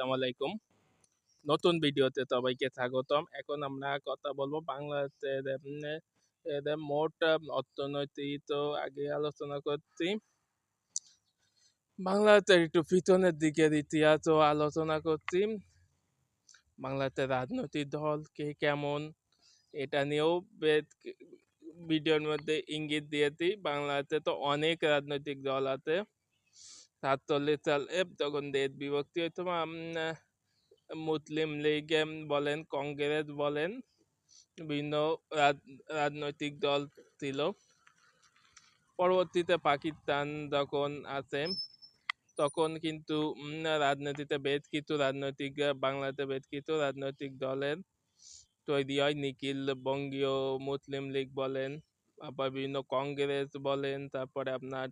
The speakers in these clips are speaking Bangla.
আসসালামু আলাইকুম। নতুন ভিডিওতে সবাইকে স্বাগতম। এখন আমরা কথা বলব বাংলাদেশের মোট অর্থনৈতিক তো আগে আলোচনা করছি। বাংলাদেশের একটু পিছনের দিকের ইতিহাসও আলোচনা করছি। বাংলাদেশের রাজনৈতিক দল কে কেমন, এটা নিয়েও ভিডিওর মধ্যে ইঙ্গিত দিয়েছি। বাংলাদেশে তো অনেক রাজনৈতিক দল আছে। সাতচল্লিশ সালে তখন দেশ বিভক্তি মুসলিম লীগ বলেন, কংগ্রেস বলেন, বিভিন্ন রাজনৈতিক দল ছিল। পরবর্তীতে পাকিস্তান যখন আসে তখন কিন্তু রাজনীতিতে বেশ কিছু রাজনৈতিক বাংলাতে বেশ কিছু রাজনৈতিক দলের তৈরি হয়। নিখিল বঙ্গীয় মুসলিম লীগ বলেন আবার বিভিন্ন কংগ্রেস বলেন, তারপরে আপনার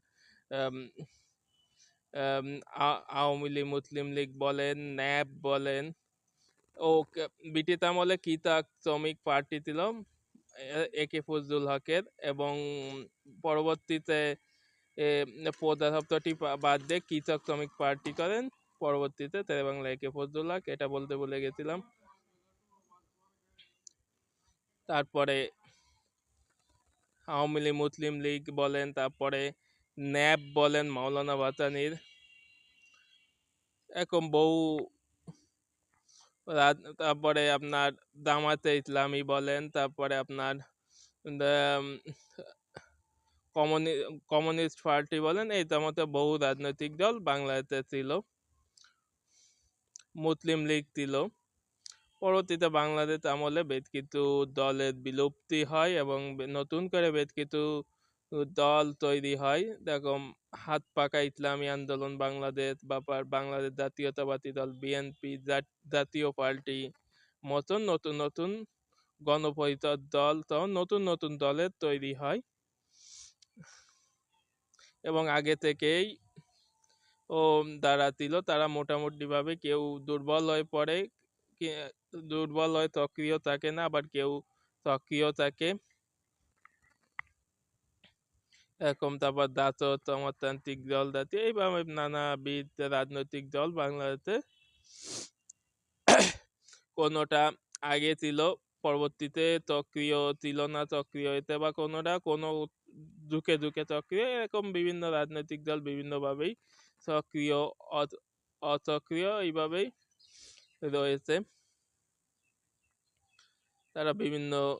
আওয়ামী লীগ মুসলিম লীগ বলেন ন্যাপ বলেন ও ব্রিটিশ আমলে কৃষক শ্রমিক পার্টি ছিল এ- কে ফজলুল হকের এবং পরবর্তীতে এ, সপ্তাহটি বাদ দিয়ে কৃষক শ্রমিক পার্টি করেন পরবর্তীতে তেরে বাংলা এ কে ফজলুল হক এটা বলতে ভুলে গেছিলাম। তারপরে আওয়ামী লীগ মুসলিম লীগ বলেন তারপরে ন্যাপ বলেন মাওলানা বাতানির। এরকম বহু তারপরে আপনার দামাতে ইসলামী বলেন, তারপরে আপনার কমিউনি কমিউনিস্ট পার্টি বলেন, এই মতো বহু রাজনৈতিক দল বাংলাতে ছিল, মুসলিম লীগ ছিল। পরবর্তীতে বাংলাদেশ আমলে বেশ কিছু দলের বিলুপ্তি হয় এবং নতুন করে বেশ কিছু দল তৈরি হয়। যেরকম হাত পাকা ইসলামী আন্দোলন, বাংলাদেশ বা বাংলাদেশ জাতীয়তাবাদী দল, বিএনপি জাতীয় পার্টি, মতন নতুন নতুন গণপরিষদ দল তখন নতুন নতুন দলের তৈরি হয়। এবং আগে থেকেই, ও যারা ছিল তারা মোটামুটিভাবে কেউ দুর্বল হয়ে পড়ে দুর্বল হয়ে সক্রিয় থাকে না, আবার কেউ সক্রিয় থাকে। এরকম তারপর দাসো সমাজতান্ত্রিক দল, জাতীয় এইভাবে নানাবিধ রাজনৈতিক দল বাংলাদেশে কোনোটা আগে ছিল, পরবর্তীতে সক্রিয় ছিল না, সক্রিয় হইতে বা কোনোটা, কোনো ঝুঁকে ঝুঁকে সক্রিয়, এরকম বিভিন্ন রাজনৈতিক দল বিভিন্নভাবেই সক্রিয়, অ- অসক্রিয় এইভাবেই রয়েছে। তারা বিভিন্ন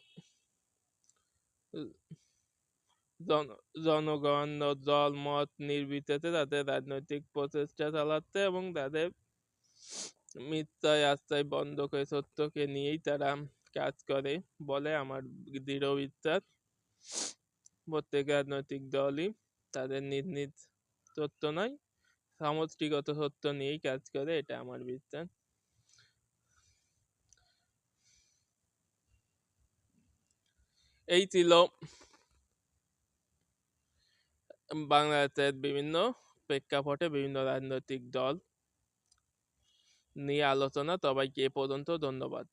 জনগণ দল, মত নির্বিশেষে তাদের রাজনৈতিক প্রচেষ্টা চালাচ্ছে এবং তাদের মিথ্যায় আশ্রয় বন্ধ করে সত্যকে নিয়েই তারা কাজ করে বলে আমার দৃঢ় বিশ্বাস। প্রত্যেক রাজনৈতিক দলই তাদের নিজ নিজ সত্য নয়, সমষ্টিগত সত্য নিয়েই কাজ করে, এটা আমার বিশ্বাস। এই ছিল বাংলাদেশের বিভিন্ন প্রেক্ষাপটে বিভিন্ন রাজনৈতিক দল নিয়ে আলোচনা সবাইকে এ পর্যন্ত ধন্যবাদ।